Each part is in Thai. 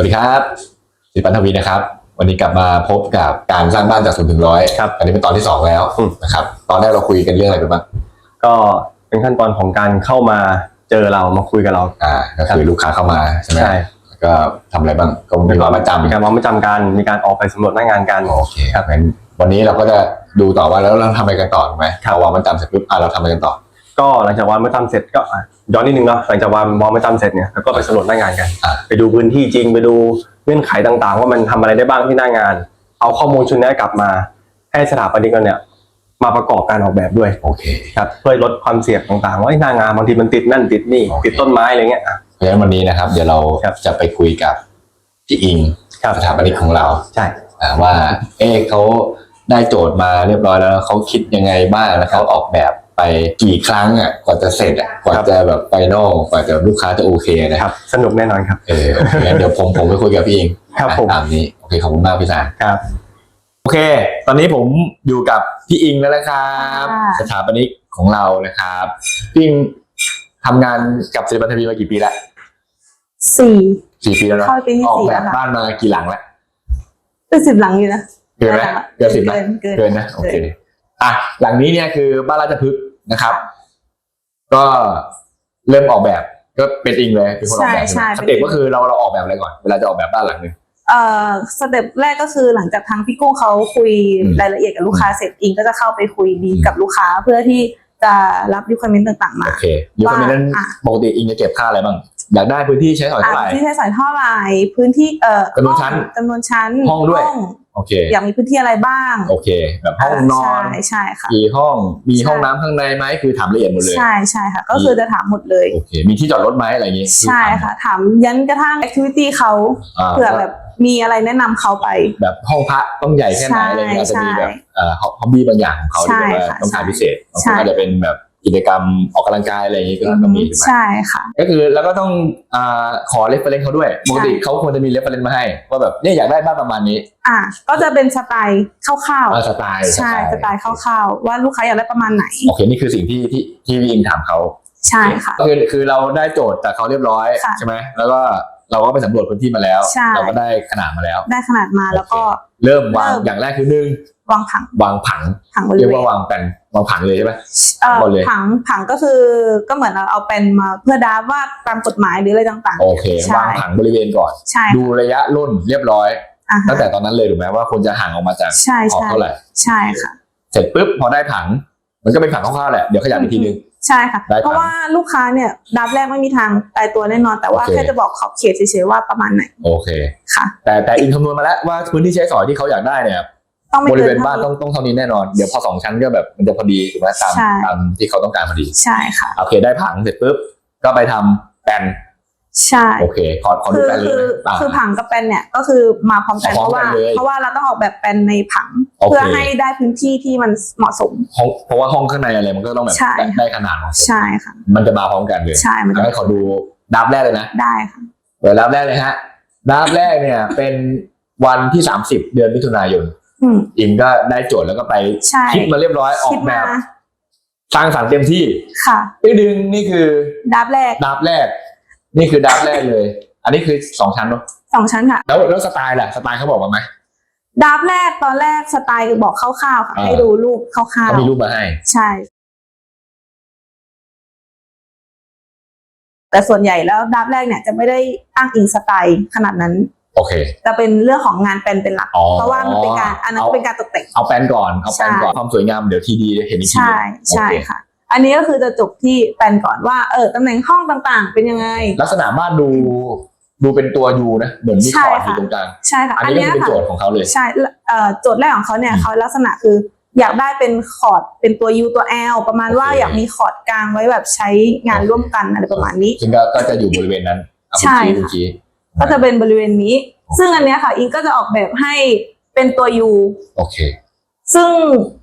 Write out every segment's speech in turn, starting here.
วัสดีครับสิปันทวีนะครับ วันนี้กลับมาพบกับการสร้างบ้านจากศูนย์ถึงร้อยครับอันนี้เป็นตอนที่สองแล้วอืมนะครับ ตอนแรกเราคุยกันเรื่องอะไรไปบ้างก็เป็นขั้นตอนของการเข้ามาเจอเรามาคุยกับเราอ่าก็คือลูกค้าเข้ามาใช่ไหมใช่แล้วก็ทำอะไรบ้างก็มีความประจำมีการวางประจำการมีการออกไปสำรวจหน้างานกันโอเคครับงั้นวันนี้เราก็จะดูต่อว่าแล้วเราทำอะไรกันต่อถูกไหมครับพอวางประจำเสร็จปุ๊บอะเราทำอะไรกันต่อ ก็หลังจากวางประจำเสร็จก็อะย้อนนิดนึงเนาะหลังจากวางวางประจำเสร็จเนี่ยแล้วก็ไปสำรวจหน้างานกัน อ่า ไปดูพื้นที่จริงไปดูเงื่อนไขต่างๆ ว่ามันทำอะไรได้บ้างที่หน้างาน เอาข้อมูลชุดนี้กลับมา ให้สถาปนิกเราเนี่ยมาประกอบการออกแบบด้วยโอเค ครับเพื่อลดความเสี่ยงต่างๆว่าไอ้หน้างานบางทีมันติดนั่นติดนี่ โอเค ติดต้นไม้อะไรเงี้ยอะ เพราะฉะนั้นวันนี้นะครับ เดี๋ยวเราครับจะไปคุยกับพี่อิงครับ สถาปนิกของเราใช่ อ่าว่า เอ๊ะเขาได้โจทย์มาเรียบร้อยแล้วเขาคิดยังไงบ้างแล้วเขาออกแบบ ไปกี่ครั้งอะกว่าจะเสร็จอะกว่าจะแบบไฟนอลกว่าจะลูกค้าจะโอเคนะคครัรับบสนุกแน่นอนครับเออโอเคงั้นเดี๋ยวผมผมไปคุยกับพี่อิงครับอะผมตามนี้โอเคขอบคุณมากพี่สารครับ โอเค ตอนนี้ผมอยู่กับพี่อิงแล้วนะครับ ค่ะ สถาปนิกของเรานะครับพี่อิงทำงานกับศิลปนทวีมากี่ปีแล้วสี่ สี่ปีแล้วเนอะเข้าปีที่ออกสี่แบแล้บวค่ะ บ้านมากี่หลังแล้วเป็นสิบหลังอยู่นะเกินไหมเกินสิบไหมเกินเกินนะโอเคอะหลังนี้เนี่ยคือบ้านราชพฤกษ์ นะครับ ก็เริ่มออกแบบก็เป็นอิงเลยเป็นคนออกแบบใช่ไหมใช่สเต็ปก็คือเราเราออกแบบอะไรก่อนเวลาจะออกแบบบ้านหลังหนึงเอ่อสเต็ปแรกก็คือหลังจากทางพี่กุ้งเขาคุยอืมรายละเอียดกับลูกค้าเสร็จอิงก็จะเข้าไปคุยดีอืม กับลูกค้าเพื่อที่จะรับรีควอรี่ต่างๆมา โอเคยูคอมเมนต์นั้นอะ ปกติอิงจะเก็บค่าอะไรบ้างอยากได้พื้นที่ใช้สอยเท่าไหร่ อะที่ใช้สอยเท่าไหร่พื้นที่เอ่อจำนวนชั้นห้องจำนวนชั้นห้องด้วย โอเค อยากมีพื้นที่อะไรบ้าง โอเค แบบห้องนอนใช่ใช่ค่ะกี่ห้องมีใช่ห้องน้ำข้างในไหมคือถามละเอียดหมดเลย ใช่ใช่ค่ะ ก็คือจะถามหมดเลยโอเค มีที่จอดรถไหมอะไรอย่างงี้ใช่ค่ะ ถามยันกระทั่งแอคทิวิตี้เขาอ่าเผื่อแบบมีอะไรแนะนำเขาไป แบบห้องพระต้องใหญ่แค่ไหนอะไรอย่างเงี้ยอาจจะใช่มีแบบเอ่อฮอบบี้บางอย่างของเขาที่ใช่แบบว่าค่ะต้องการใช่พิเศษบางคใช่นอาจจะเป็นแบบ กิจกรรมออกกำลังกายอะไรอย่างงี้ก็ก็มีถูกไหมใช่ค่ะ ก็คือแล้วก็ต้องอ่าขอเรฟเฟรนซ์เขาด้วยปกติเขาควรจะมีเรฟเฟรนซ์มาให้ว่าแบบเนี่ยอยากได้บ้านประมาณนี้ อะก็จะเป็นสไตล์คร่าวอ่าสไตล์ๆใช่สไตล์คร่าวๆว่าลูกค้าอยากได้ประมาณไหนโอเคนี่คือสิ่งที่ที่ที่พี่อิงถามเขาใช่ค่ะก็คือคือเราได้โจทย์จากเขาเรียบร้อยค่ะใช่ไหมแล้วก็เราก็ไปสำรวจพื้นที่มาแล้วใช่เราก็ได้ขนาดมาแล้ว ได้ขนาดมาแล้วก็เริ่มวางเริ่มอย่างแรกคือหนึ่ง วางผังวางผังผังบริเรียกเวณว่าวางแผนวางผังเลยใช่ไหม เอ่อหมดเลย ผังผังก็คือก็เหมือนเราเอาเป็นมาเพื่อดราฟว่าตามกฎหมายหรืออะไรต่างโอเคใช่วางผังบริเวณก่อน ๆ ใช่ดูระยะรุ่นเรียบร้อย อะตั้งแต่ตอนนั้นเลยถูกไหมว่าควรจะห่างออกมาจากใช่ขอบใช่เท่าไหร่ ใช่ค่ะ เสร็จปุ๊บพอได้ผัง มันก็เป็นผังคร่าวๆแหละเดี๋ยวขยับอีกทีนึง ใช่ค่ะ ได้ผังเพราะว่าลูกค้าเนี่ยดราฟแรกไม่มีทางตายตัวแน่นอน แต่ว่าโอเค แค่จะบอกขอบเขตเฉยๆว่าประมาณไหนโอเค ค่ะ แต่แต่อินคำนวณมาแล้วว่าพื้นที่ใช้สอยที่เขาอยากได้เนี่ย ต้องไม่บริเกิเวนณเท่าบ้านต้องนี้ต้องเท่านี้แน่นอน เดี๋ยวพอสองชั้นก็แบบมันจะพอดีถูกไหมตามใช่ ตามที่เขาต้องการพอดี ใช่ค่ะ โอเคได้ผังเสร็จปุ๊บก็ไปทำแปลนใช่ โอเค ขอขอดูคือแปลนเลคืยอนะอ่า คือผังกับแปลนเนี่ยก็คือมาพร้อมกันพร้อเพมราะกันว่าเลยเพราะว่าเราต้องออกแบบแปลนในผัง โอเค เพื่อให้ได้พื้นที่ที่มันเหมาะสม ห้องเพราะว่าห้องข้างในอะไรมันก็ต้องแบบใช่ ได้ได้ขนาดของใช่ค่ะ มันจะมาพร้อมกันเลยใช่มันจะให้ขอดูดับแรกเลยนะ ได้ค่ะ เปิดดับแรกเลยฮะดับแรกเนี่ย เป็นวันที่สามสิบเดือนมิถุนายน อืม อิงก็ได้โจทย์แล้วก็ไปใช่ คิดมาเรียบร้อยออคิดกแบมาบสร้างสรรค์เต็มที่ค่ะตึ้งดึงนี่คือดับแรกดับแรก นี่คือดับแรกเลย อันนี้คือสองชั้นเนาะสองชั้นค่ะ แล้วแล้วสไตล์ล่ะสไตล์เขาบอกมาไหม ดับแรกตอนแรกสไตล์บอกคร่าวๆค่ะ อ่า ให้ดูรูปคร่าวเขามีรูปมาให้ ๆใช่ แต่ส่วนใหญ่แล้วดับแรกเนี่ยจะไม่ได้อ้างอิงสไตล์ขนาดนั้น โอเค จะเป็นเรื่องของงานเป็นเป็นหลัก อ๋อเพราะว่ามันเป็นการอันนั้นเอา เป็นการตกแต่ง เอาแปลนก่อนเอาแปลนก่อนใช่ ความสวยงามเดี๋ยวทีดีเห็นอีกทีใช่หนึ่งใช่โอเคค่ะ อันนี้ก็คือจะจบที่แปลนก่อนว่าเออตำแหน่งห้องต่างๆ เป็นยังไง ลักษณะบ้านดูดูเป็นตัวยูนะ เหมือนมีใช่คอร์ดอค่ะ ยู่ตรงกลางใช่ค่ะอันอันนี้ก็เนี้ยคือเป็นค่ะ โจทย์ของเขาเลย ใช่เอ่อโจทย์แรกของเขาเนี่ยอืมเขาลักษณะคือ อยากได้เป็นคอร์ดเป็นตัว U ตัว L ประมาณว่าโอเค อยากมีคอร์ดกลางไว้แบบใช้งานร่วมกันอะไรประมาณนี้ ซึ่งก็ก็จะอยู่บริเวณนั้นเอาใช่เมื่อกี้ค่ะเมื่อกี้ ก็จะเป็นบริเวณนี้ ซึ่งอันเนี้ยค่ะอิงก็จะออกแบบให้เป็นตัว U โอเค ซึ่ง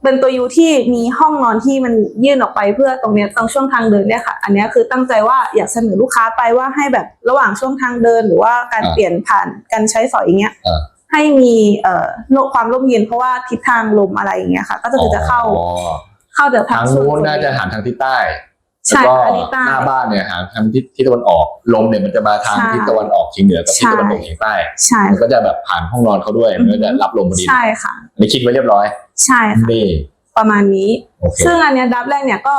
เป็นตัว U ที่มีห้องนอนที่มันยื่นออกไปเพื่อตรงเนี้ยตรงช่วงทางเดินเนี่ยค่ะ อันเนี้ยคือตั้งใจว่าอยากเสนอลูกค้าไปว่าให้แบบระหว่างช่วงทางเดิน หรือว่าการอ่า เปลี่ยนผ่านการใช้สอยอย่างเงี้ย อ่าให้มีเอ่อโลกความร่มเย็นเพราะว่าทิศทางลมอะไรอย่างเงี้ยค่ะ ก็จะคือจะเข้าอ๋อเข้าเดี๋ยวทางส่วนู้นส่วน่าจะหันทางทิศใต้ใช่ แล้วก็อันนี้ใต้หน้าบ้านเนี่ยหาทางทิศทิศตะวันออกลมเนี่ยมันจะมาทางใช่ทิศตะวันออกเฉียงเหนือกับทิศใช่ตะวันตกเฉียงใต้ใช่มันก็จะแบบผ่านห้องนอนเขาด้วยมันก็จะรับลมพอดีใช่ค่ะอันนี้คิดไว้เรียบร้อย ใช่ค่ะนี่ประมาณนี้โอเคซึ่งอันเนี้ยดับแรกเนี่ยก็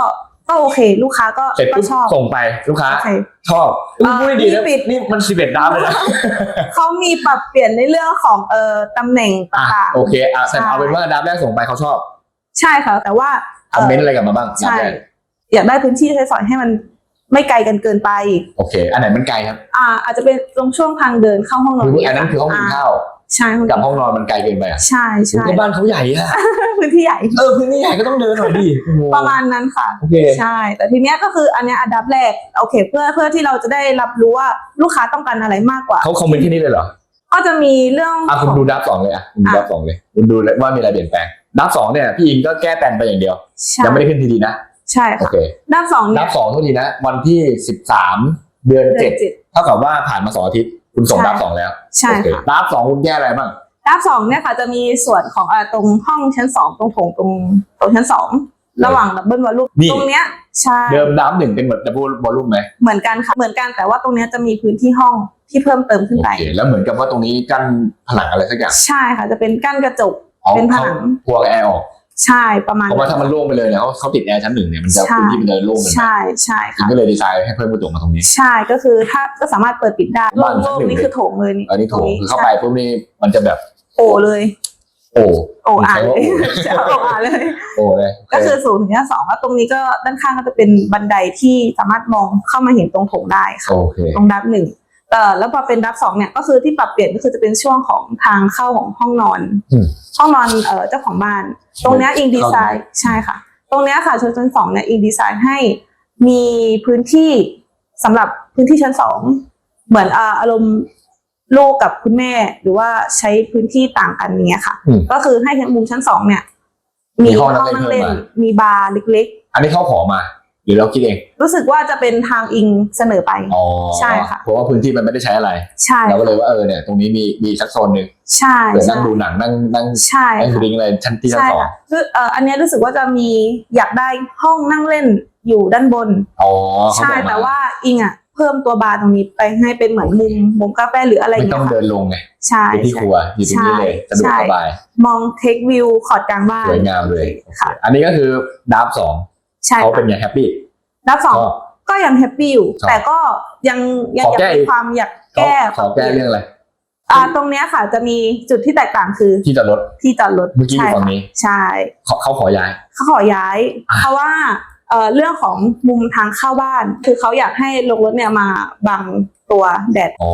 ก็โอเค ลูกค้าก็เสร็จก็ปุ๊บชอบส่งไปลูกค้าโอเคชอบเอ่อพูดได้ดีนะมีปิดนี่มันสิบเอ็ดดาวเลยนะเขามีปรับเปลี่ยนในเรื่องของเอ่อตำแหน่งอะต่างโอเคอะแต่ใช่เอาเป็นว่าดาวแรกส่งไปเขาชอบๆใช่ค่ะ แต่ว่าคอมเมนต์อะไรกลับมาบ้างดาวใช่แรก อยากได้พื้นที่ใช้สอยให้มันไม่ไกลกันเกินไป โอเค อันไหนมันไกลครับอ่า อาจจะเป็นตรงช่วงทางเดินเข้าห้องนอนคืออันนั้นคือห้องกินข้าวใช่ห้องกับห้องนอนมันไกลเกินไปอะใช่ใช่ก็บ้านเขาใหญ่อะพื้นที่ใหญ่เออพื้นที่ใหญ่ก็ต้องเดินหน่อยดิโอ้โหประมาณนั้นค่ะโอเคใช่ แต่ทีเนี้ยก็คืออันเนี้ยอันดับแรกโอเค เพื่อเพื่อที่เราจะได้รับรู้ว่าลูกค้าต้องการอะไรมากกว่าเขาคอมเมนต์ที่นี่เลยเหรอก็จะมีเรื่องอะคุณของดูดับสองเลยอะคุณดูอะดับสองเลยคุณดูเลยว่ามีอะไรเปลี่ยนแปลงดับสองเนี่ยพี่อิงก็แก้แปลนไปอย่างเดียวใช่ยังไม่ได้ขึ้นทีดีนะ ใช่โอค่ะ เคด้านสองดัเนี่ยบสองเท่าทีนะ วันที่สิบสามเดือนเดืเจ็อดนเจ็ดเท่ากับว่าผ่านมาสองอาทิตย์ คุณส่งใช่ ดับสองแล้วใช่โอเคค่ะ ดับสองคุณแก้อะไรบ้าง ด้านสองเนี่ยค่ะจะมีส่วนของอ่าตรงห้องชั้นสองตรงโถงตรงตรงชั้นสองระหว่างดับเบิลวอลลุ่มนี่ ตรงเนี้ยใช่เดิมดับหนึ่งเป็นเหมือนดับเบิลวอลลุ่มไหมเหมือนกันค่ะเหมือนกันแต่ว่าตรงเนี้ยจะมีพื้นที่ห้องที่เพิ่มเติมขึ้นโอไปเคแล้วเหมือนกับว่าตรงนี้กั้นผนังอะไรสักอย่างใช่ค่ะจะเป็นกั้นกระจกอ๋อเป็นผเขานังพวงแอร์ออก ใช่ประมาณเพราะว่าถ้ามันโล่งไปเลยเนี่ยเขาเขาติดแอร์ชั้นหนึ่งเนี่ยมันจะใช่พื้นที่มันจะโล่งเลยใช่ใช่อิงค่ะก็เลยดีไซน์ให้เพิ่มกระจกมาตรงนี้ ใช่ก็คือถ้าก็สามารถเปิดปิดได้บ้านชั้นโล่งหนึ่งๆนี่คือโถงเลยนี่อันนี้โถงตรงคือเข้าไปปุ๊บนี่มันจะแบบโอ้เลย โอ้โอ้อ่านใช้เลว่ายโอ้ใช่โอ้อ่านเลยโอ้เลยก็คือศูนย์ถึงชั้นสองแล้วตรงนี้ก็ด้านข้างก็จะเป็นบันไดที่สามารถมองเข้ามาเห็นตรงโถงได้ค่ะโอเคตรงดับหนึ่ง เอ่อแล้วพอเป็นดับสองเนี่ยก็คือที่ปรับเปลี่ยนก็คือจะเป็นช่วงของทางเข้าของห้องนอน อืม ห้องนอนเอ่อเจ้าของบ้าน ตรงเนี้ยอิงดีไซน์ใช่ค่ะ ตรงเนี้ยค่ะชั้นชั้นสองเนี่ยอิงดีไซน์ให้มีพื้นที่สำหรับพื้นที่ชั้นสองเหมือนอ่าอารมณ์ลูกกับคุณแม่ หรือว่าใช้พื้นที่ต่างกันเนี้ยค่ะ อืมก็คือให้มุมชั้นสองเนี่ยมีห้องนั่งเล่นนั่งเพิ่เล่มนมา มีบาร์เล็กอันนี้เขาขอมาห รือเราคิดเองๆรู้สึกว่าจะเป็นทางอิงเสนอไปอ๋อใช่ค่ะ เพราะว่าพื้นที่มันไม่ได้ใช้อะไร ใช่เราก็เลยว่าเออเนี่ยตรงนี้มีมีสักโซนหนึ่งใช่เผื่อใช่นั่งดูหนังนั่งนั่งใช่นั่งค่ะดริงอะไรชั้นที่ชั้นใช่สองค่ะคือเอ่ออันเนี้ยรู้สึกว่าจะมีอยากได้ห้องนั่งเล่นอยู่ด้านบนอ๋อเขาใช่บอกมาแต่ว่าอิงอะเพิ่มตัวบาร์ตรงนี้ไปให้เป็นเหมือนมุมมุมกาแฟหรืออะไรไม่เงี้ต้อยงค่ะเดินลงไงใช่เป็นที่ครัวอยู่ตรงนี้เลยสะดวกใช่สบาย มองเทควิวขอดกลางบ้านสวยงามเลยค่ะ อันนี้ก็คือดับสอง ใช่เขาค่ะเป็นไงแฮปปี้ดับสองก็ก็ยังแฮปปี้อยู่ครับแต่ก็ยังยังขออยากแก้มีอีกความอยากเขาแก้ขอแก้เรื่องอะไรอ่าตรงเนี้ยค่ะ จะมีจุดที่แตกต่างคือที่จอดรถที่จอดรถเมื่อกี้อยู่ใช่ฝั่งค่ะนี้ใช่เขาเขาขอย้ายเขาขอย้ายอะเพราะว่าเอ่อเรื่องของมุมทางเข้าบ้าน คือเขาอยากให้ลงรถเนี่ยมาบังตัวแดดอ๋อ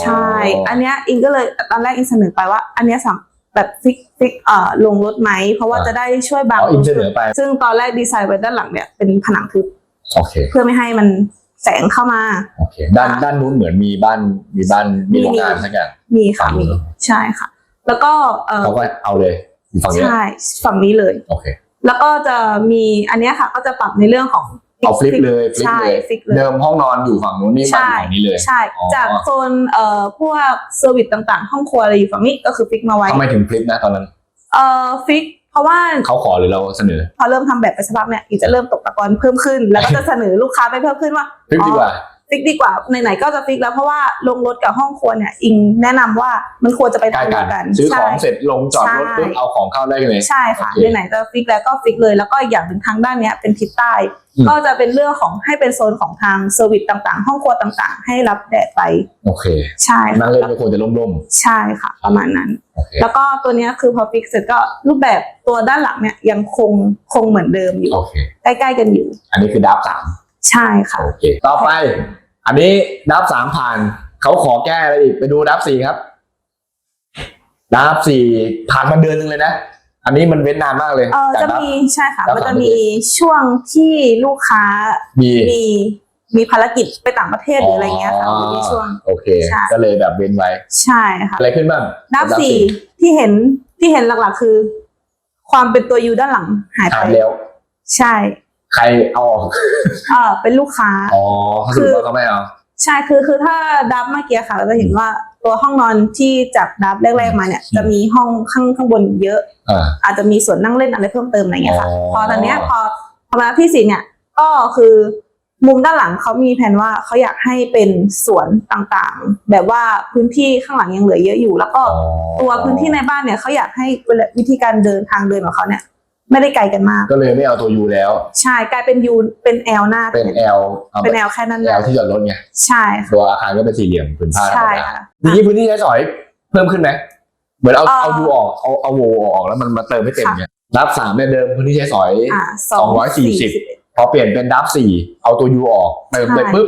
ใช่ อันเนี้ยอิงก็เลยตอนแรกอิงเสนอไปว่า อันเนี้ยสาม แบบฟิกฟิกเอ่อลงรถไหม เพราะว่าจะได้ช่วยบังอ๋ออินเสนอไป ซึ่งตอนแรกดีไซน์ไว้ด้านหลังเนี่ยเป็นผนังทึบโอเค เพื่อไม่ให้มันแสงเข้ามา โอเค ด้านอะด้านนู้นเหมือนมีบ้านมีบ้านมีโรงงานมีสักอย่าง มีค่ะฝั่งนู้มีนใช่ค่ะ แล้วก็เออเขาก็เอาเลยอยู่ฝั่งนี้ใช่ฝั่งนี้เลย โอเค แล้วก็จะมีอันเนี้ยค่ะก็จะปรับในเรื่องของ เอาฟลิปเลยฟลิปใช่เลยฟลิปเลยเดิมห้องนอนอยู่ฝั่งนู้นนี่บ้านอยู่ใช่ฝั่งนี้เลยใช่ อ๋อจากโซนเอ่อพวกเซอร์วิสต่างๆ ห้องครัวอะไรอยู่ฝั่งนี้ก็คือฟิกมาไว้ทำไมถึงฟลิปนะตอนนั้นเอ่อฟิก เพราะว่าเขาขอหรือเราเสนอพอเริ่มทำแบบไปสักพักเนี่ยอีกจะเริ่มตกตะกอนเพิ่มขึ้น แล้วก็จะเสนอลูกค้าไปเพิ่มขึ้นว่า ฟลิปดีกว่า ฟิกดีกว่าไหนๆก็จะฟิกแล้วเพราะว่าลงรถกับห้องครัวเนี่ยอิงแนะนำว่ามันควรจะไปใกล้ทางเดีกัยนวกันซื้อของใช่เสร็จลงจอดรถใช่ปุ๊บเอาของเข้าได้เลย ใช่ค่ะโอเคไหนๆจะฟิกแล้วก็ฟิกเลย แล้วก็อีกอย่างหนึ่งทางด้านเนี้ยเป็นทิศใต้ อืม ก็จะเป็นเรื่องของให้เป็นโซนของทางเซอร์วิสต่างๆ ห้องครัวต่างๆ ให้รับแดดไปโอเคใช่นั่ค่ะงเล่นก็ควรจะร่มใช่ค่ะ ประมาณนั้น ๆโอเคแล้วก็ตัวเนี้ยคือพอฟิกเสร็จก็รูปแบบตัวด้านหลังเนี่ยยังคงคงเหมือนเดิมอยู่โอเค ใกล้ๆกันอยู่ อันนี้คือดับสามใช่ค่ะ โอเค ต่อไป อันนี้ดับสามผ่าน เขาขอแก้อะไรอีก ไปดูดับสี่ครับ ดับสี่ผ่านมาเดือนหนึงเลยนะ อันนี้มันเว้นนานมากเลยเออจากจะดับมีใช่ค่ะรับมันจะสามมีช่วงที่ลูกค้ามีมีมีภารกิจไปต่างประเทศหรืออะไรเงี้ยค่ะมันจะมีช่วงโอเคใช่ก็เลยแบบเว้นไว้ ใช่ค่ะ อะไรขึ้นบ้างนับกับสี่ที่เห็นที่เห็นหลักๆคือ ความเป็นตัวยูด้านหลังหายหาไปยแล้ว ใช่ ใครเอาออกเออเป็นลูกค้า อ๋อเขาสรุปว่าเขาไม่เอา ใช่คือคือถ้าดับเมื่อกี้ค่ะเราจะเห็นว่าตัวห้องนอนที่จากดับแรกๆมาเนี่ย จะมีห้องข้างข้างบนเยอะ อ่า อาจจะมีส่วนนั่งเล่นอะไรเพิ่มเติมอะไรเงี้ยค่ะ อ๋อ พอตอนเนี้ยพอพอมาที่สี่เนี่ย ก็คือมุมด้านหลังเขามีแผนว่าเขาอยากให้เป็นสวนต่างๆ แบบว่าพื้นที่ข้างหลังยังเหลือเยอะอยู่ แล้วก็อ๋อตัวพื้นที่ในบ้านเนี่ยเขาอยากให้เวลาวิธีการเดินทางเดินของเขาเนี่ย ไม่ได้ไกลกันมาก ก็เลยไม่เอาตัวยูแล้ว ใช่กลายเป็นยูเป็นแอลหน้าเป็น L เอาเป็นแบแอบลแค่นั้นเล L ยที่จอดรถไงใช่ค่ะ ตัวอาคารก็เป็นสี่เหลี่ยมผืนผ้าธรรใช่มดาค่ะ ทีนี้พื้นที่ใช้สอยเพิ่มขึ้นไหมเหมือนเอาเอ่อ เอายูออกเอาเอาโวออกแล้วมันมาเติมให้เต็มค่ะเนี่ยรับสามเนี่ยเดิมพื้นที่ใช้สอย อ่าสองร้อยสี่สิบ พอเปลี่ยนเป็นดับสี่เอาตัวยูออกเติมไปใช่ปุ๊บ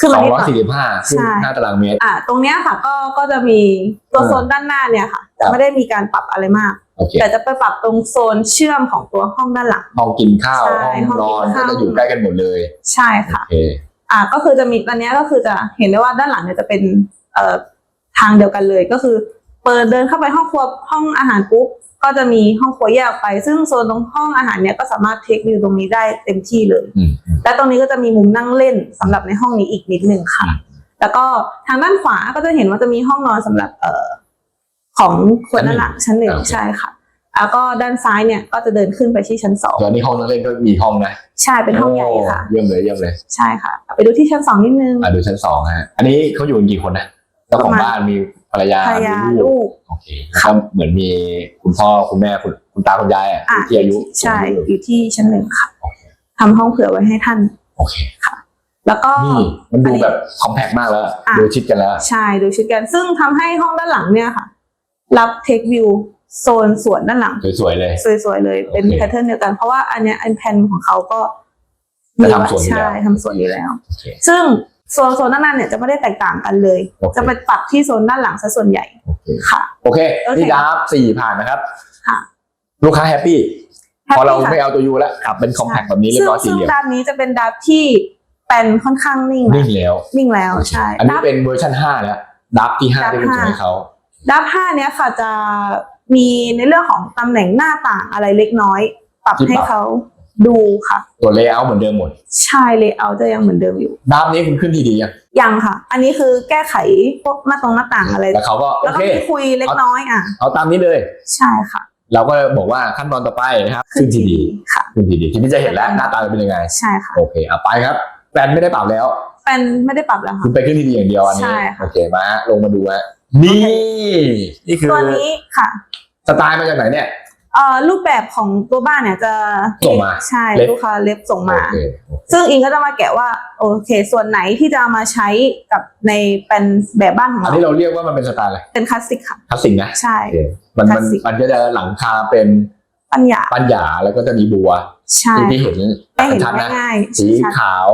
คือสมันองนิดหร้อยน่อยสี่สิบห้าขึ้นใช่ห้าตารางเมตร อ่าตรงเนี้ยค่ะก็ก็จะมีตัวเออโซนด้านหน้าเนี่ยค่ะครัจะบไม่ได้มีการปรับอะไรมาก โอเคแต่จะไปปรับตรงโซนเชื่อมของตัวห้องด้านหลัง ห้องกินข้าวใช่ห้องนอนห้องกินข้าวก็จะอยู่ใกล้กันหมดเลยใช่โอค่ะ เค อ่าก็คือจะมีตอนเนี้ยก็คือจะเห็นได้ว่าด้านหลังเนี่ยจะเป็นเอ่อทางเดียวกันเลยก็คือ เปิดเดินเข้าไปห้องครัวห้องอาหารปุ๊บ ก็จะมีห้องครัวแยกออกไป ซึ่งโซนตรงห้องอาหารเนี่ยก็สามารถเทควิวตรงนี้ได้เต็มที่เลยอืมอืมและตรงนี้ก็จะมีมุมนั่งเล่นสำหรับในห้องนี้อีกนิดหนึ่งค่ะอืมแล้วก็ทางด้านขวาก็จะเห็นว่าจะมีห้องนอนสำหรับเอ่อของคนด้านหลังชั้นหนึ่งใช่ค่ะแล้วก็ด้านซ้ายเนี่ยก็จะเดินขึ้นไปที่ชั้นสองตอนนี้ห้องนั่งเล่นก็มีห้องนะ ใช่เป็นห้องใหญ่ค่ะโเยี่ยมเลยเยี่ยมเลย ใช่ค่ะ ไปดูที่ชั้นสองนิดนึง อะดูชั้นสองฮะ อันนี้เขาอยู่กันกี่คนนะเจ้าของประมาณบ้านมี ภรรยาภรรยามีลูกโอเคแล้วก็เหมือนมีคุณพ่อคุณแม่คุณคุณตาคุณยายอะอะ ที่อายุใช่สูงอยู่อยู่ที่ชั้นหนึ่งค่ะโอเคทำห้องเผื่อไว้ให้ท่าน โอเคแล้วก็ นี่มันดูอัแบบคอมแพคมากแล้วอะ ดูชิดกันแล้วใช่ดูชิดกันซึ่งทำให้ห้องด้านหลังเนี่ยค่ะ รับเทควิวโซนสวนด้านหลัง สวยๆเลย สวยๆเลยเป็นโอเคแพทเทิร์นเดียวกันเพราะว่าอันเนี้ยอันแพนของเขาก็จะทำสวนอยู่แล้ว ใช่ทำสวนอยู่แล้ว โอเคซึ่ง โซนโซนด้านหน้าเนี่ยจะไม่ได้แตกต่างกันเลย โอเค จะไปปรับที่โซนด้านหลังซะส่วนใหญ่โอเคค่ะ โอเคโอเคนี่ดาร์ฟสี่ผ่านนะครับ ค่ะลูกค้าแฮปปี้ Happy พอเราค่ะไม่เอาตัวยูแล้วกลับเป็นคอมแพคแบบนี้เรียบร้อยซึ่สี่งเหลี่ยมด้านนี้จะเป็นดับที่แปนค่อนข้างนิ่งนิ่งแล้ว นิ่งแล้วใช่อันนี้ดับ เป็นเวอร์ชันห้าแล้ว ดับที่ห้าดับที่คุณห้าส่งให้เขา ดับห้าเนี้ยค่ะจะมีในเรื่องของตำแหน่งหน้าต่างอะไรเล็กน้อย ปรับให้เขา ดูค่ะ ตัวเลเยอร์เหมือนเดิมหมด ใช่เลยเอาจะยังเหมือนเดิมอยู่ดับนี้คุณขึ้นทีดียังยังค่ะ อันนี้คือแก้ไขพวกหน้าตรงหน้าต่างอะไร แล้วเขาก็โอแล้วก็เค มีคุยเล็กน้อยอะ เอาตามนี้เลย ใช่ค่ะเราก็บอกว่าขั้นตอนต่อไปนะครับ ขึ้นทีดีค่ะ ขึ้นทีดีทีนี้จะเห็นแล้วหน้าตาจะเป็นยังไง ใช่ค่ะโอเคเอาไปครับแปลนไม่ได้ปรับแล้ว แฟนไม่ได้ปรับแล้วคุค่ะ ณไปขึ้นทีดีอย่างเดียวอันนี้ใช่ค่ะ โอเคมาฮะลงมาดูฮะนี่นี่คือตัวนี้ค่ะ สไตล์มาจากไหนเนี่ยเอ่อ รูปแบบของตัวบ้านเนี่ยจะส่งมาใช่เล็บลูกค้าเล็บส่งมาโอเคซึ่งอิงก็จะมาแกะว่าโอเค ส่วนไหนที่จะเอามาใช้กับในเป็นแบบบ้านของอันเรานี้เราเรียกว่ามันเป็นสไตล์อะไรเป็นคลาสสิกค่ะคลาสสิกนะใช่โอเคมันคมันลาสสิกมันก็จะหลังคาเป็นปัญญาปัญญาแล้วก็จะมีบัวใช่ที่ที่เห็นได้เห็นชัดๆนะง่ายๆสีชัดขาว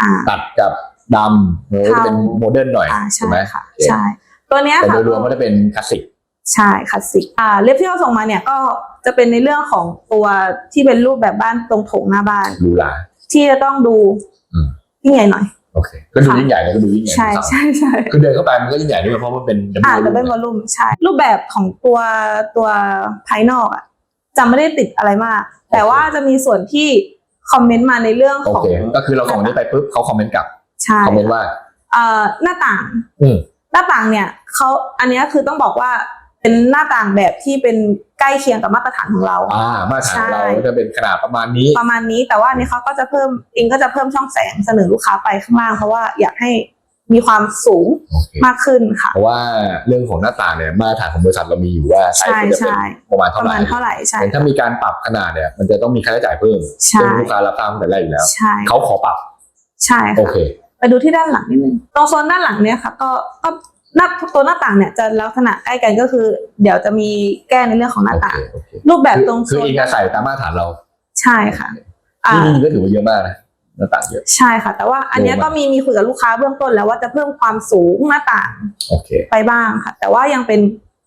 อ่าตัดกับดำโอ้ยเทาเป็นโมเดิร์นหน่อยอ่าถูใช่กไหมค่ะโอเคใช่ตัวเนี้ยแต่ค่ะโดยรวมก็จะเป็นคลาสสิก ใช่คลาสสิกอ่าเล็บที่เราส่งมาเนี่ยก็จะเป็นในเรื่องของตัวที่เป็นรูปแบบบ้านตรงโถงหน้าบ้านหรูหราที่จะต้องดูอืมยิ่งใหญ่หน่อย โอเค ก็ดูค่ะยิ่งใหญ่แล้วก็ดูยิ่งใหญ่ใช่ทั้งสามใช่ใช่คือเดินเข้าไปมันก็ยิ่งใหญ่ด้วยเพราะมันเป็นอ่า double แต่เป็น room วอลลุ่มใช่ รูปแบบของตัวตัวภายนอกอะจะไม่ได้ติดอะไรมาก แต่ว่าจะมีส่วนที่คอมเมนต์มาในเรื่องโอของ เคก็คือเราส่งอันนี้ไปปุ๊บเขาคอมเมนต์กลับใช่คอมเมนต์ว่า เอ่อหน้าต่าง อืม หน้าต่างเนี่ยเขาอันเนี้ยคือต้องบอกว่า เป็นหน้าต่างแบบที่เป็นใกล้เคียงกับมาตรฐานของเรา อ่ามาตรฐานใช่เราก็จะเป็นขนาดประมาณนี้ ประมาณนี้แต่ว่าอันนี้เขาก็จะเพิ่มเองก็จะเพิ่มช่องแสงเสนอลูกค้าไปข้างล่างเพราะว่าอยากให้มีความสูงโอเคมากขึ้นค่ะ เพราะว่าเรื่องของหน้าต่างเนี่ยมาตรฐานของบริษัทเรามีอยู่ว่าไซส์ใช่มันจะเป็นใช่ ประมาณปเท่าระไหร่มาณเท่าไหร่ใช่ แต่ถ้ามีการปรับขนาดเนี่ยมันจะต้องมีค่าใช้จ่ายเพิ่มใช่ ซึ่งลูกค้ารับทราบตั้งแต่แรกอยู่แล้ว ใช่เขาขอปรับ ใช่โอค่ะเค ไปดูที่ด้านหลังนิดนึงตรงโซนด้านหลังเนี่ยค่ะ ก็ก็ หน้าตัวหน้าต่างเนี่ยจะลักษณะใกล้กันก็คือ เดี๋ยวจะมีแก้ในเรื่องของหน้าโอเคต่าง โอเครูปแบบคือตรงโซคือนอิงจะใส่ตามมาตรฐานเราใช่ค่ะอ่าที่นี่ก็ถือว่าเยอะมากนะหน้าต่างเยอะ ใช่ค่ะ แต่ว่าอันเนี้ยโอ้ก็มีมีคุยกับลูกค้าเบื้องต้นแล้วว่าจะเพิ่มความสูงหน้าต่างโอเค ไปบ้างค่ะ แต่ว่ายังเป็น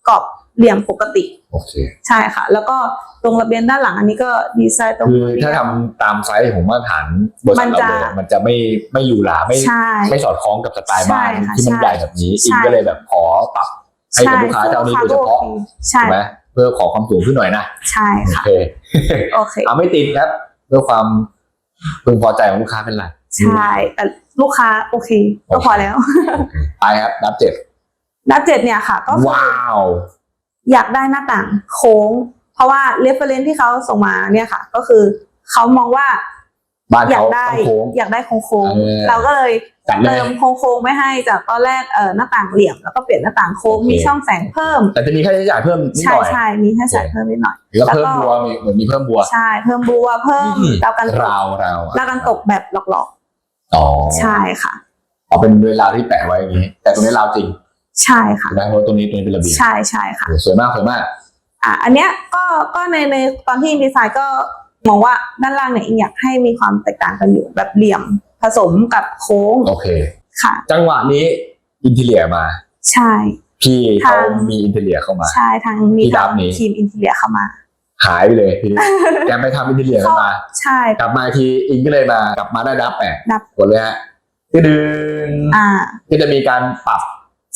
กรอบ เหลี่ยมปกติ โอเค ใช่ค่ะ แล้วก็ตรงระเบียงด้านหลังอันนี้ก็ดีไซน์ตรงคือถ้าทำตามไซส์ของมาตรฐานบริษัทเราเลยอะมันจะไม่ไม่หรูหราไม่ใช่ ไม่สอดคล้องกับสไตล์บ้านใช่ค่ะที่มันใช่ใหญ่แบบนี้ใช่ อิงก็เลยแบบขอปรับให้กับลูกค้าเจ้านี้โดยเฉพาะใช่ถูกไหมเพื่อขอความสูงขึ้นหน่อยนะใช่โอค่ะเคโอเค เอาไม่ติดครับเพื่อความพึงพอใจของลูกค้าเป็นหลัก ใช่แต่ลูกค้าโอเค ก็พอแล้ว ไปครับนับเจ็ดด้านเจ็ดเนี่ยค่ะ ก็คือว้าว อยากได้หน้าต่างโค้ง เพราะว่าเรฟเฟรนที่เขาส่งมาเนี่ยค่ะ ก็คือเขามองว่าบ้านอยาเขากได้ต้องโค้ง อยากได้โค้งเออๆเราก็เลยจัดเลยเติมโค้งๆไม่ให้จากตอนแรกเออหน้าต่างเหลี่ยมแล้วก็เปลี่ยนหน้าต่างโค้งโอเค มีช่องแสงเพิ่ม แต่จะมีค่าใช้จ่ายเพิ่มนิดใช่หน่อยใช่มีแค่ใส่เพิ่มนิดหน่อย แล้วเพิ่มแล้วก็ บัวมีเหมือนมีเพิ่มบัว ใช่เพิ่มบัวเพิ่มอืม ดาวกันตกราวราวดาวกันตกแบบหลอกอ๋อๆ ใช่ค่ะ เอาเป็นเวลาวที่แปะไว้อย่างนี้ แต่ตรงนี้ราวจริง ใช่ค่ะถูกไหมเพราะว่าตรงนี้ตรงนี้เป็นระเบียงใช่ใช่ค่ะ โอ้สวยมากสวยมากอะอันเนี้ยก็ก็ในในตอนที่ดีไซน์ก็มองว่าด้านล่างเนี่ยอิงอยากให้มีความแตกต่างกันอยู่แบบเหลี่ยมผสมกับโค้งโอเค ค่ะ จังหวะนี้อินเทเลียมา ใช่ พี่เขาทาง มีอินเทเลียเข้ามา ใช่ทางมีที่ดัทาบงนี้ ทีมอินเทียเข้ามาหายไปเลยพี่แกไปทำอินเทเลียกันมา ใช่กลับมาอีกทีอิงก็เลยมากลับมาได้ดับแปะดับกดเลยฮะก็ดึงอ่า ก็จะมีการปรับ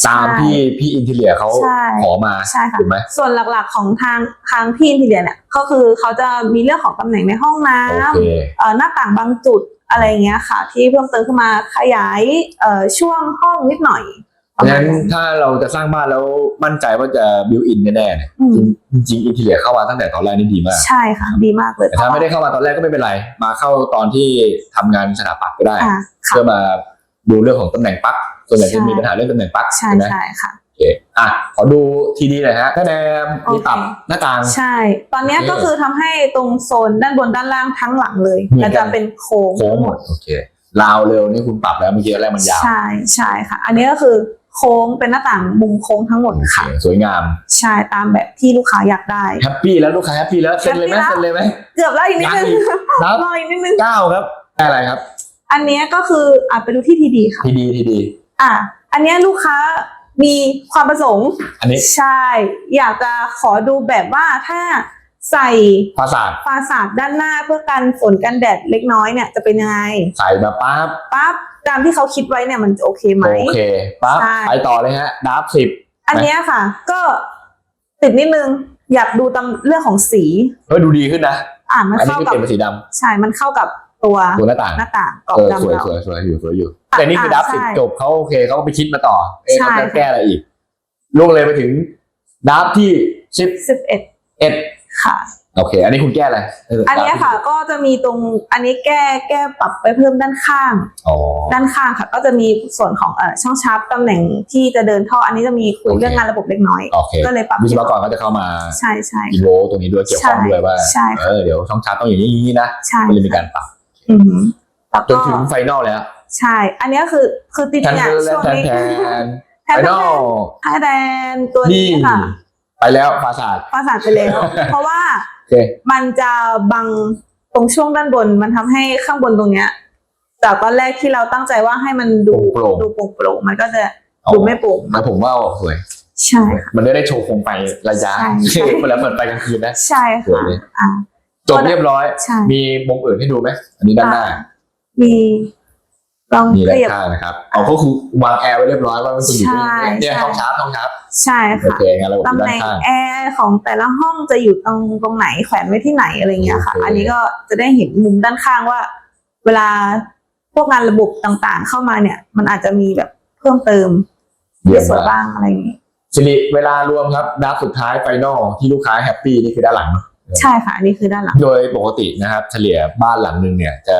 ตามใช่ที่พี่อินเทเลียเขาใช่ ขอมาใช่ค่ะ ถูกไหม ส่วนหลักๆของทางทางพี่อินเทียเนี่ยก็คือเขาจะมีเรื่องของตำแหน่งในห้องน้โอเคำเอ่อหน้าต่างบางจุดอะไรอย่างเงี้ยค่ะ ที่เพิ่มเติมขึ้นมาขยายเอ่อช่วงห้องนิดหน่อยเพราะฉะนั้นถ้าเราจะสร้างบ้านแล้วมั่นใจว่าจะบิวอินแน่ๆเนี่ยอืมจริงๆอินเทเลียเข้ามาตั้งแต่ตอนแรกนี่ดีมาก ใช่ค่ะ ดีมากเลยแต่ถ้าไม่ได้เข้ามาตอนแรกก็ไม่เป็นไร มาเข้าตอนที่ทำงานสถาปัตย์ก็ได้ อ่าค่ะ เพื่อมาดูเรื่องของตำแหน่งปลั๊ก ส่วนใหญ่ใช่จะมีปัญหาเรื่องตำแหน่งปลั๊กใช่ใช่ไหมใช่ค่ะ โอเคอะขอดูทีดีหน่อยฮะถ้าแนมมีปรับโอเคหน้าต่าง ใช่ ตอนเนี้ยโอเค ก็คือทำให้ตรงโซนด้านบนด้านล่างทั้งหลังเลยเหมือนกันจะเป็นโค้งโค้งหมดโอเคราวเร็วนี่คุณปรับแล้วเมื่อกี้แรกมันยาวใช่ใช่ค่ะ อันนี้ก็คือโค้งเป็นหน้าต่างมุมโค้งทั้งหมดโอเคค่ะ สวยงามใช่ตามแบบที่ลูกค้าอยากได้ แฮปปี้แล้วลูกค้าแฮปปี้แล้วเซ็นเลยไหมแฮปปี้แล้ว เซ็นเลยไหม เกือบแล้วอีกนิดนึงยังอีกครับ รออีกนิดนึง เก้าครับได้อะไรครับ อันเนี้ยก็คืออะไปดูที่ทีดีค่ะ ทีดีทีดี อะอันเนี้ยลูกค้ามีความประสงค์อันนี้ ใช่ อยากจะขอดูแบบว่าถ้าใส่ภาษาทฟาสาดด้านหน้าเพื่อกันฝนกันแดดเล็กน้อยเนี่ยจะเป็นยังไงใส่มาปั๊บปั๊บตามที่เขาคิดไว้เนี่ยมันจะโอเคไหม โอเคปั๊บใช่ ไปต่อเลยฮะดับสิบอันเนี้ยค่ะ ก็ติดนิดนึงอยากดูตามเรื่องของสี เฮ้ยดูดีขึ้นนะ อ่ามันอันนี้เข้าคือกับ เปลี่ยนเป็นสีดใช่ มันเข้ากับ ตัวำตัวหน้าต่างหน้าต่างกรอบเออดำสวยเรา สวยสวยอยู่สวยอยู่อะแต่นี่คือดับสิบใช่จบเขาโอเคเขาก็ไปคิดมาต่อ เอ๊ะใช่ เขาจะแก้อะไรอีกล่วงเลยไปถึงดับที่สิบสิบเอ็ดเอ็ดค่ะ โอเค อันนี้คุณแก้อะไรอันเนี้ยค่ะก็จะมีตรงอันนี้แก้แก้ปรับไปเพิ่มด้านข้าง อ๋อ ด้านข้างค่ะ ก็จะมีส่วนของเอ่อช่องชาร์ปตำแหน่งที่จะเดินท่ออันนี้จะมีคุยโอเค เรื่องงานระบบเล็กน้อย โอเคก็เลยปรับวิศวกรก็จะเข้ามาใช่ใช่อินโวตรงนี้ด้วยเกี่ยวข้องด้วยว่า ใช่ค่ะเออเดี๋ยวช่องชาร์จต้องอย่างนี้อย่างนี้นะใช่ มันเลยมีการปรับ อือหือแล้วจก็นถึงไฟนอลแล้วใช่ อันเนี้ยคือคือจริแทนงๆอะแทช่วงนนี้แทนแทไฟนนอลไทยแลนด์ตัวนี้ค่ะไปแล้วฟาสาดฟาสาดไปแล้ว เพราะว่าโอเคมันจะบังตรงช่วงด้านบน มันทำให้ข้างบนตรงเนี้ยจากตอนแรกที่เราตั้งใจว่าให้มันดูโปร่งๆดูโปร่งๆมันก็จะดูไม่โปร่งแต่ผมว่าออกสวย ใช่ค่ะมันได้โชว์โคมไฟระยะใช่ใช่ เวลาเปิดไฟกลางคืนนะ ใช่สวยค่ะเลยอ่า จบเรียบร้อย ใช่ มีมุมอื่นให้ดูไหมอันนี้ด้านหน้ามีลองมีขด้านยับข้างนะครับเอาก็คือวางแอร์ไว้เรียบร้อยว่ามันจะอยู่ตรงใช่นี้เนี่ยใช่ ห้องชาร์จห้องชาร์จใช่โอค่ะเคงั้นเราอยู่ตำแหด้านน่งข้าง แอร์ของแต่ละห้องจะอยู่ตรงตรงไหนแขวนไว้ที่ไหนอะไรเงี้ยค่ะ โอเค อันนี้ก็จะได้เห็นมุมด้านข้างว่า เวลาพวกงานระบบต่างๆ เข้ามาเนี่ย มันอาจจะมีแบบเพิ่มเติมเยี่ยมในส่วนมากบ้างอะไรอย่างงี้สิริเวลารวมครับดับสุดท้ายไฟนอลที่ลูกค้าแฮปปี้นี่คือด้านหลังเนอะ ใช่ค่ะอันนี้คือด้านหลัง โดยปกตินะครับเฉลี่ยบ้านหลังหนึ่งเนี่ยจะ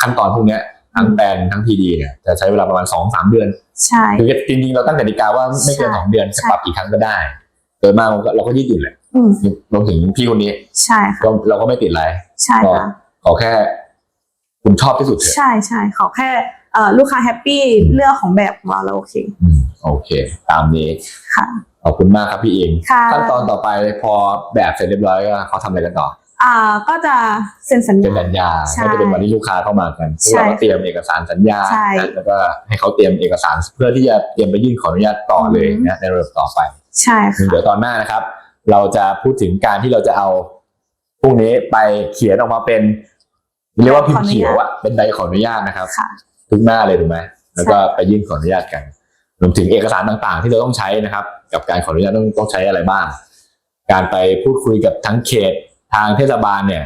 ขั้นตอนพวกเนี้ยทั้งแปลนทั้งทีดีเนี่ยจะใช้เวลาประมาณสองสามเดือนใช่คือจริงๆเราตั้งกติกาว่าไม่เกินใช่สองเดือนจะใช่ปรับกี่ครั้งก็ได้ โดยมากเราก็เราก็ยืดหยุ่นแหละอืมรวมถึงพี่คนนี้ ใช่ค่ะเราเราก็ไม่ติดอะไรใช่ค่ะขอแค่ คุณชอบที่สุดเถอะใช่ใช่ขอแค่เอ่อลูกค้าแฮปปี้เรื่องของแบบของเราเราโอเคอืมโอเค ตามนี้ค่ะ ขอบคุณมากครับพี่เองค่ะ ขั้นตอนต่อไปพอแบบเสร็จเรียบร้อยก็เขาทำอะไรกันต่อ อ่าก็จะเซ็นสัญเป็นญา สัญญาใช่ก็จะเป็นวันที่ลูกค้าเข้ามากันใช่เราก็เตรียมเอกสารสัญญาใช่นะแล้วก็ให้เขาเตรียมเอกสารเพื่อที่จะเตรียมไปยื่นขออนุญาตต่อเลยอืมนะในระดับต่อไป ใช่ค่ะ เดี๋ยวตอนหน้านะครับ เราจะพูดถึงการที่เราจะเอาพวกนี้ไปเขียนออกมาเป็นเรียกว่าพิมพ์เขียวอะเป็นใบขออนุญาตนะครับ ค่ะ ทุกหน้าเลยถูกไหมแล้วก็ไปยื่นขออนุญาตกันรวมถึงเอกสารต่างๆ ที่เราต้องใช้นะครับ กับการขออนุญาตต้องต้องใช้อะไรบ้าง การไปพูดคุยกับทั้งเขตทางเทศบาลเนี่ย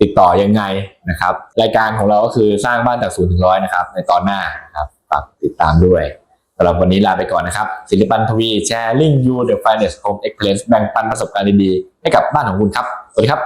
ติดต่อยังไงนะครับ รายการของเราก็คือสร้างบ้านจากศูนย์ถึงร้อยนะครับ ในตอนหน้านะครับฝากติดตามด้วยสำหรับวันนี้ลาไปก่อนนะครับศิลปันทวีแชร์ลิงยูเดอะไฟเนสโฮมเอ็กเพลสแบ่งปันประสบการณ์ดีๆให้กับบ้านของคุณครับ สวัสดีครับ